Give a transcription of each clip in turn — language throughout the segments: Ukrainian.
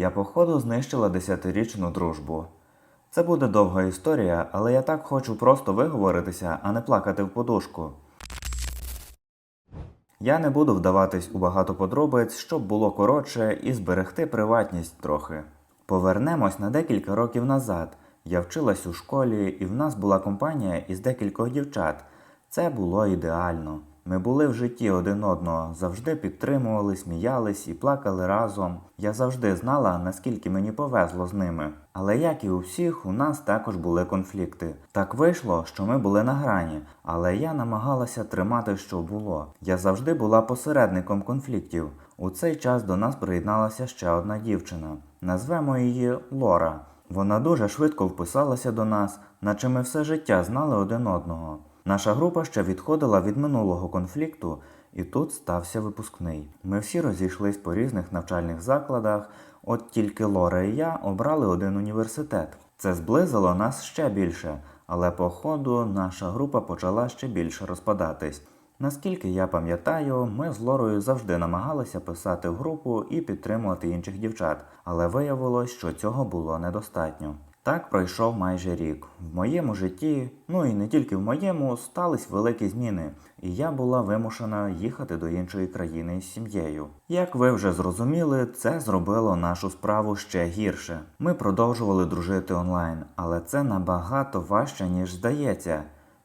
Я походу знищила десятирічну дружбу. Це буде довга історія, але я так хочу просто виговоритися, а не плакати в подушку. Я не буду вдаватись у багато подробиць, щоб було коротше і зберегти приватність трохи. Повернемось на декілька років назад. Я вчилась у школі, і в нас була компанія із декількох дівчат. Це було ідеально. Ми були в житті один одного, завжди підтримували, сміялись і плакали разом. Я завжди знала, наскільки мені повезло з ними. Але як і у всіх, у нас також були конфлікти. Так вийшло, що ми були на грані, але я намагалася тримати, що було. Я завжди була посередником конфліктів. У цей час до нас приєдналася ще одна дівчина. Назвемо її Лора. Вона дуже швидко вписалася до нас, наче ми все життя знали один одного. Наша група ще відходила від минулого конфлікту, і тут стався випускний. Ми всі розійшлись по різних навчальних закладах, от тільки Лора і я обрали один університет. Це зблизило нас ще більше, але по ходу наша група почала ще більше розпадатись. Наскільки я пам'ятаю, ми з Лорою завжди намагалися писати в групу і підтримувати інших дівчат, але виявилось, що цього було недостатньо. Так пройшов майже рік. В моєму житті, ну і не тільки в моєму, стались великі зміни, і я була вимушена їхати до іншої країни із сім'єю. Як ви вже зрозуміли, це зробило нашу справу ще гірше. Ми продовжували дружити онлайн, але це набагато важче, ніж здається,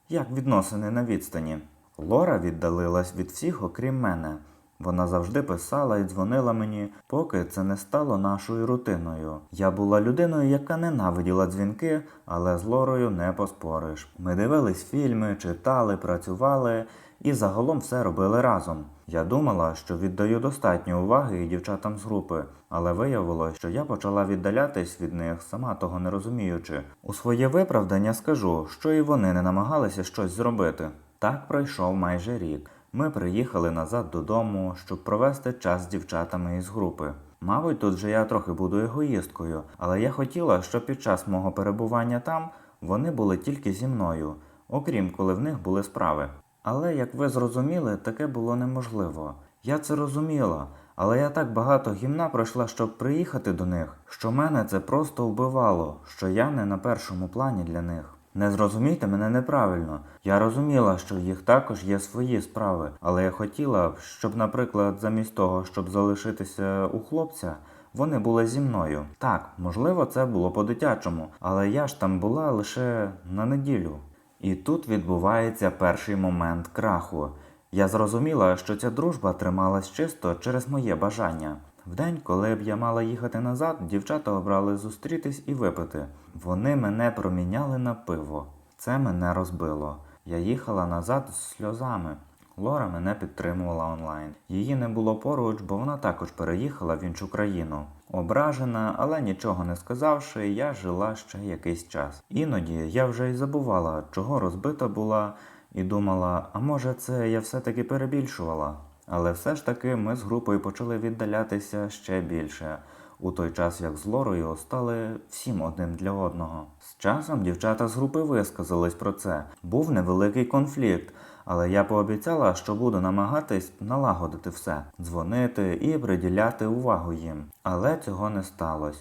як відносини на відстані. Лора віддалилась від всіх, окрім мене. Вона завжди писала і дзвонила мені, поки це не стало нашою рутиною. Я була людиною, яка ненавиділа дзвінки, але з Лорою не поспориш. Ми дивились фільми, читали, працювали і загалом все робили разом. Я думала, що віддаю достатньо уваги і дівчатам з групи, але виявилось, що я почала віддалятись від них, сама того не розуміючи. У своє виправдання скажу, що і вони не намагалися щось зробити. Так пройшов майже рік. Ми приїхали назад додому, щоб провести час з дівчатами із групи. Мабуть, тут же я трохи буду егоїсткою, але я хотіла, щоб під час мого перебування там вони були тільки зі мною, окрім коли в них були справи. Але, як ви зрозуміли, таке було неможливо. Я це розуміла, але я так багато гімна пройшла, щоб приїхати до них, що мене це просто вбивало, що я не на першому плані для них. Не зрозумійте мене неправильно. Я розуміла, що в їх також є свої справи, але я хотіла б, щоб, наприклад, замість того, щоб залишитися у хлопця, вони були зі мною. Так, можливо, це було по-дитячому, але я ж там була лише на неділю. І тут відбувається перший момент краху. Я зрозуміла, що ця дружба трималась чисто через моє бажання. Вдень, коли б я мала їхати назад, дівчата обрали зустрітись і випити. Вони мене проміняли на пиво. Це мене розбило. Я їхала назад з сльозами. Лора мене підтримувала онлайн. Її не було поруч, бо вона також переїхала в іншу країну. Ображена, але нічого не сказавши, я жила ще якийсь час. Іноді я вже й забувала, чого розбита була, і думала, а може це я все-таки перебільшувала. Але все ж таки ми з групою почали віддалятися ще більше, у той час як з Лорою стали всім одним для одного. З часом дівчата з групи висказались про це. Був невеликий конфлікт, але я пообіцяла, що буду намагатись налагодити все, дзвонити і приділяти увагу їм. Але цього не сталося.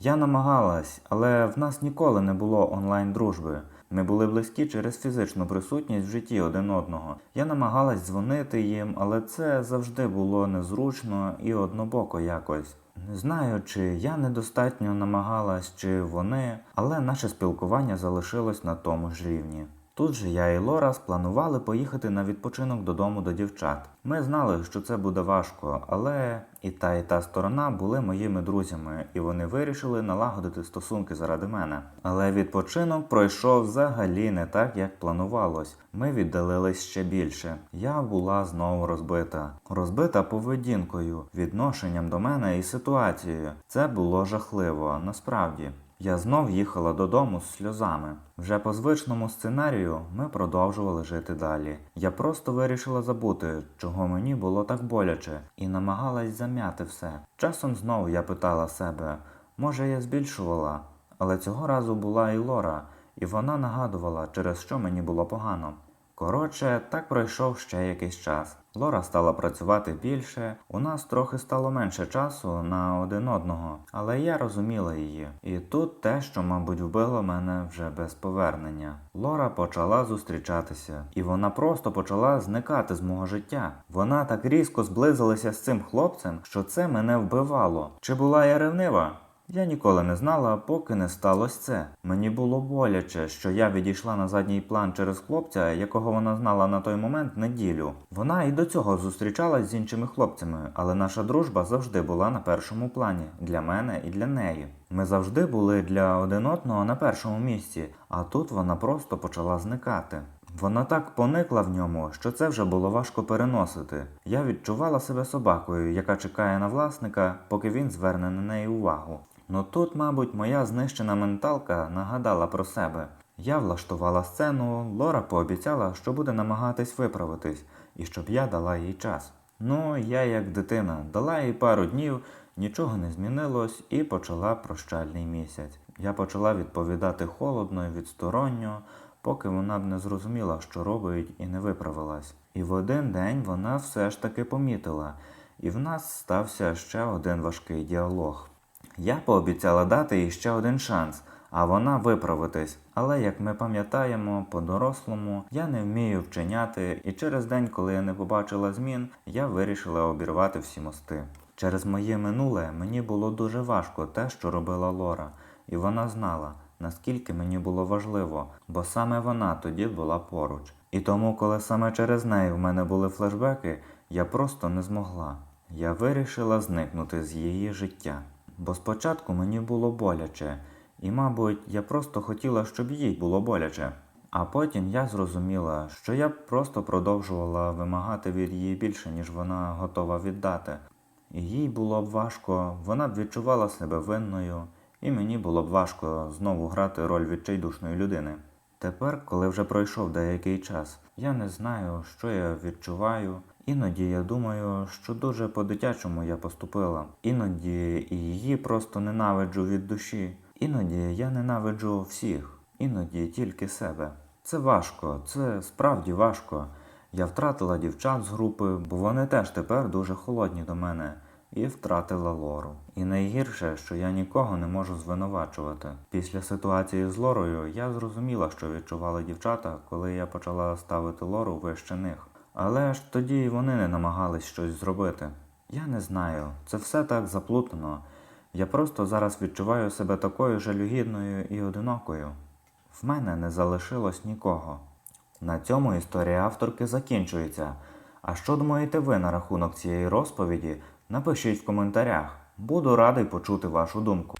Я намагалась, але в нас ніколи не було онлайн дружби. Ми були близькі через фізичну присутність в житті один одного. Я намагалась дзвонити їм, але це завжди було незручно і однобоко якось. Не знаю, чи я недостатньо намагалась, чи вони, але наше спілкування залишилось на тому ж рівні. Тут же я і Лора спланували поїхати на відпочинок додому до дівчат. Ми знали, що це буде важко, але і та, і та сторона були моїми друзями, і вони вирішили налагодити стосунки заради мене. Але відпочинок пройшов взагалі не так, як планувалось. Ми віддалились ще більше. Я була знову розбита. Розбита поведінкою, відношенням до мене і ситуацією. Це було жахливо, насправді. Я знов їхала додому з сльозами. Вже по звичному сценарію ми продовжували жити далі. Я просто вирішила забути, чого мені було так боляче, і намагалась зам'яти все. Часом знову я питала себе, може я збільшувала, але цього разу була і Лора, і вона нагадувала, через що мені було погано. Коротше, так пройшов ще якийсь час. Лора стала працювати більше, у нас трохи стало менше часу на один одного, але я розуміла її. І тут те, що, мабуть, вбило мене вже без повернення. Лора почала зустрічатися, і вона просто почала зникати з мого життя. Вона так різко зблизилася з цим хлопцем, що це мене вбивало. Чи була я ревнива? Я ніколи не знала, поки не сталося це. Мені було боляче, що я відійшла на задній план через хлопця, якого вона знала на той момент неділю. Вона і до цього зустрічалась з іншими хлопцями, але наша дружба завжди була на першому плані для мене і для неї. Ми завжди були для один одного на першому місці, а тут вона просто почала зникати. Вона так поникла в ньому, що це вже було важко переносити. Я відчувала себе собакою, яка чекає на власника, поки він зверне на неї увагу. Ну тут, мабуть, моя знищена менталка нагадала про себе. Я влаштувала сцену, Лора пообіцяла, що буде намагатись виправитись, і щоб я дала їй час. Ну, я, як дитина, дала їй пару днів, нічого не змінилось, і почала прощальний місяць. Я почала відповідати холодно і відсторонньо, поки вона б не зрозуміла, що робить, і не виправилась. І в один день вона все ж таки помітила, і в нас стався ще один важкий діалог. Я пообіцяла дати їй ще один шанс, а вона виправитись. Але як ми пам'ятаємо, по-дорослому я не вмію вчиняти, і через день, коли я не побачила змін, я вирішила обірвати всі мости. Через моє минуле мені було дуже важко те, що робила Лора, і вона знала, наскільки мені було важливо, бо саме вона тоді була поруч. І тому, коли саме через неї в мене були флешбеки, я просто не змогла. Я вирішила зникнути з її життя. Бо спочатку мені було боляче, і, мабуть, я просто хотіла, щоб їй було боляче. А потім я зрозуміла, що я просто продовжувала вимагати від її більше, ніж вона готова віддати. І їй було б важко, вона б відчувала себе винною, і мені було б важко знову грати роль відчайдушної людини. Тепер, коли вже пройшов деякий час, я не знаю, що я відчуваю. Іноді я думаю, що дуже по-дитячому я поступила. Іноді і її просто ненавиджу від душі. Іноді я ненавиджу всіх, іноді тільки себе. Це важко, це справді важко. Я втратила дівчат з групи, бо вони теж тепер дуже холодні до мене, і втратила Лору. І найгірше, що я нікого не можу звинувачувати. Після ситуації з Лорою я зрозуміла, що відчували дівчата, коли я почала ставити Лору вище них. Але ж тоді вони не намагались щось зробити. Я не знаю, це все так заплутано. Я просто зараз відчуваю себе такою жалюгідною і одинокою. В мене не залишилось нікого. На цьому історія авторки закінчується. А що думаєте ви на рахунок цієї розповіді? Напишіть в коментарях. Буду радий почути вашу думку.